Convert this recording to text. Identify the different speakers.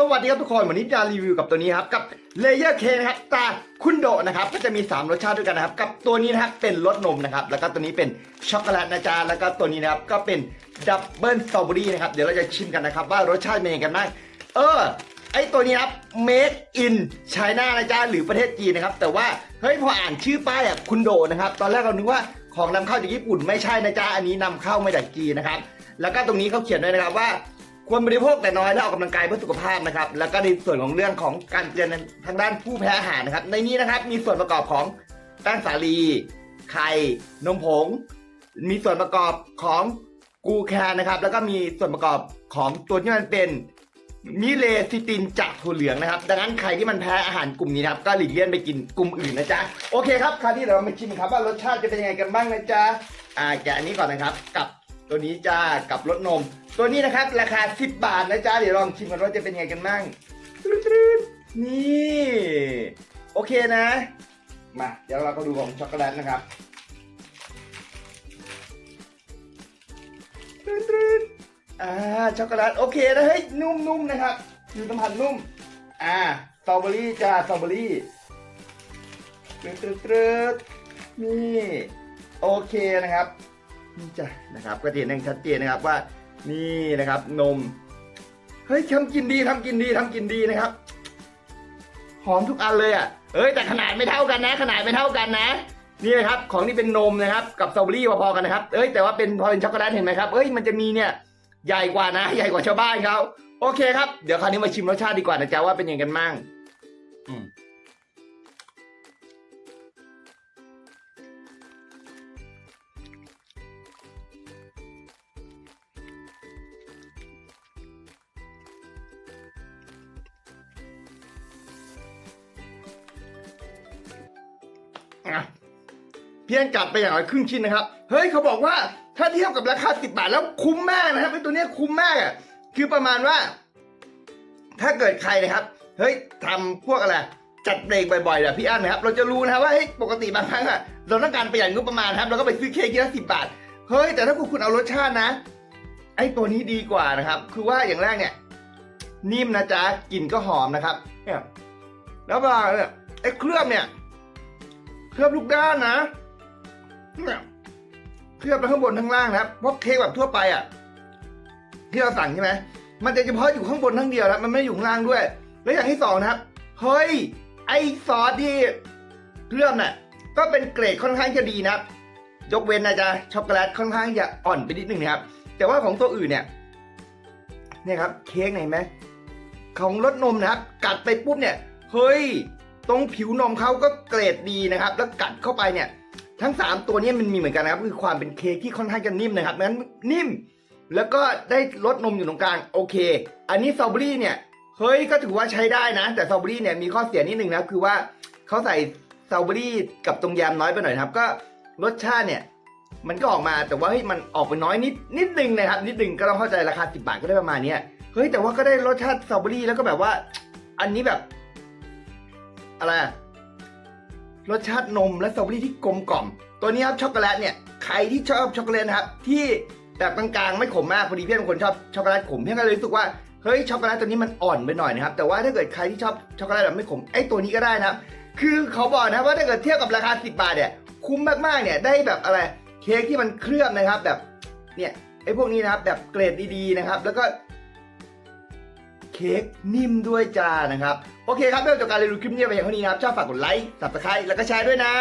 Speaker 1: สวัสดีครับทุกคน วันนี้จะรีวิวกับตัวนี้ครับกับเลเยอร์เคนะครับตาคุณโดนะครับก็จะมี 3 รสชาติด้วยกันนะครับ กับตัวนี้นะครับเป็นรสนมนะครับ แล้วก็ตัวนี้เป็นช็อกโกแลตนะจ๊ะแล้วก็ตัวนี้นะครับก็เป็นดับเบิลสตรอเบอรี่นะครับเดี๋ยวเราจะชิมกันนะครับว่ารสชาติเป็นยังไงกันบ้างเออไอตัวนี้ครับ made in China นะจ๊ะหรือประเทศจีนนะครับ แต่ว่าเฮ้ยพออ่านชื่อป้ายอะคุณโดนะครับ ตอนแรกเรานึกว่าของนำเข้าจากญี่ปุ่นไม่ใช่นะจ๊ะอันนี้นำเข้ามาจากจีนนะครับ แล้วก็ตรงนี้เขาเขียนด้วยนะครับว่า ควรบริโภคแต่น้อยและออกกำลังกายเพื่อสุขภาพนะครับ แล้วก็ในส่วนของเรื่องของการเตือนทางด้านผู้แพ้อาหารนะครับ ในนี้นะครับมีส่วนประกอบของแป้งสาลี ไข่ นมผง มีส่วนประกอบของกูแคนนะครับ แล้วก็มีส่วนประกอบของตัวที่มันเป็นมิเลซิตินจากถั่วเหลืองนะครับ ดังนั้นใครที่มันแพ้อาหารกลุ่มนี้นะครับ ก็หลีกเลี่ยงไปกินกลุ่มอื่นนะจ๊ะ โอเคครับ คราวนี้เรามาชิมครับว่ารสชาติจะเป็นยังไงกันบ้างนะจ๊ะ อ่าแกะอันนี้ก่อนนะครับ กับ ตัวนี้จ้ากับรสนม ตัวนี้นะครับ ราคา 10 บาทนะจ๊ะเดี๋ยวลองชิมกันว่าจะเป็นยังไงกันบ้างตรึ๊ดๆนี่ โอเคนะ มาเดี๋ยวเราก็ดูของช็อกโกแลตนะครับตรึ๊ดๆอ่าช็อกโกแลตโอเคนะเฮ้ยนุ่มๆนะครับ อยู่สัมผัสนุ่ม อ่าสตรอเบอรี่จ้าสตรอเบอรี่ตรึ๊ดตรึ๊ดตรึ๊ดนี่ โอเคนะครับ นี่จ้ะนะครับก็จะเห็นอย่างชัดเจนนะครับว่านี่นะครับนมเฮ้ยทำกินดีทำกินดีทำกินดีนะครับหอมทุกอันเลยอะเอ้ยแต่ขนาดไม่เท่ากันนะ ขนาดไม่เท่ากันนะนี่นะครับของที่เป็นนมนะครับกับสตรอเบอรี่พอๆกันนะครับเอ้ยแต่ว่าเป็นพอเป็นช็อกโกแลตเห็นไหมครับเอ้ยมันจะมีเนี่ยใหญ่กว่านะ ใหญ่กว่าชาวบ้านเขาโอเคครับ เดี๋ยวคราวนี้มาชิมรสชาติดีกว่านะจ๊ะว่าเป็นยังไงกันมั่งอืม เพียงกลับไปอย่างน้อยครึ่งชิ้นนะครับ เฮ้ยเขาบอกว่าถ้าเทียบกับราคา 10 บาทแล้วคุ้มมากนะครับไอ้ตัวเนี้ยคุ้มมากอะคือประมาณว่า ถ้าเกิดใครนะครับ เฮ้ยทำพวกอะไรจัดเบรกบ่อยๆแบบพี่อั้นนะครับ เราจะรู้นะครับว่าเฮ้ยปกติบางครั้งอะเราต้องการประหยัดงบประมาณครับเราก็ไปซื้อเค้กที่ละสิบบาทเฮ้ยแต่ถ้าคุณคุณเอารสชาตินะ ไอ้ตัวนี้ดีกว่านะครับ คือว่าอย่างแรกเนี่ย นิ่มนะจ๊ะกลิ่นก็หอมนะครับ เนี่ยแล้วเวลาเนี่ยไอ้เคลือบเนี่ย เคลือบลูกด้านนะเนี่ยเคลือบไปข้างบนข้างล่างนะครับเพราะเค้กแบบทั่วไปอะ ที่เราสั่งใช่ไหมมันจะเฉพาะอยู่ข้างบนทั้งเดียวนะมันไม่อยู่ข้างล่างด้วย แล้วอย่างที่สองนะครับ เฮ้ย ไอซอสที่เคลือบน่ะ ก็เป็นเกรดค่อนข้างจะดีนะยกเว้นนะจ๊ะช็อกโกแลตค่อนข้างจะอ่อนไปนิดนึงนะครับ แต่ว่าของตัวอื่นเนี่ยเนี่ยครับ เค้กไหนไหมของรสนมนะครับ กัดไปปุ๊บเนี่ย เฮ้ย ตรงผิวนมเขาก็เกรดดีนะครับ แล้วกัดเข้าไปเนี่ย ทั้ง 3 ตัวนี้มันมีเหมือนกันนะครับ คือความเป็นเค้กที่ค่อนข้างจะนิ่มนะครับงั้นนิ่ม แล้วก็ได้รสนมอยู่ตรงกลางโอเค อันนี้สตรอเบอรี่เนี่ยเฮ้ยก็ถือว่าใช้ได้นะ แต่สตรอเบอรี่เนี่ยมีข้อเสียนิดนึงนะคือว่าเขาใส่สตรอเบอรี่กับตรงแยมน้อยไปหน่อยครับ ก็รสชาติเนี่ยมันก็ออกมาแต่ว่าเฮ้ยมันออกไปน้อยนิดนิดนึงนะครับ นิดนึงก็ต้องเข้าใจราคา 10 บาทก็ได้ประมาณนี้เฮ้ยแต่ว่าก็ได้รสชาติสตรอเบอรี่แล้วก็แบบว่า อันนี้แบบ อะไรรสชาตินมและสตรอเบอรี่ที่กลมกล่อม ตัวนี้ครับช็อกโกแลตเนี่ยใครที่ชอบช็อกโกแลตครับที่แบบกลางๆไม่ขมมากพอดีเพื่อนเป็นคนชอบช็อกโกแลตขมเพื่อนก็เลยรู้สึกว่าเฮ้ยช็อกโกแลตตัวนี้มันอ่อนไปหน่อยนะครับแต่ว่าถ้าเกิดใครที่ชอบช็อกโกแลตแบบไม่ขมไอ้ตัวนี้ก็ได้นะครับคือเขาบอกนะว่าถ้าเกิดเทียบกับราคา 10 บาทเนี่ยคุ้มมากๆเนี่ยได้แบบอะไรเค้กที่มันเคลือบนะครับแบบเนี่ยไอ้พวกนี้นะครับแบบเกรดดีๆนะครับแล้วก็ เค้กนิ่มด้วยจ้านะครับ โอเคครับเรื่องจากการรียนรู้คลิปนี้ไปอย่างเท่านี้นะครับชอบฝากกดไลค์ติดตามแล้วก็แชร์ด้วยนะ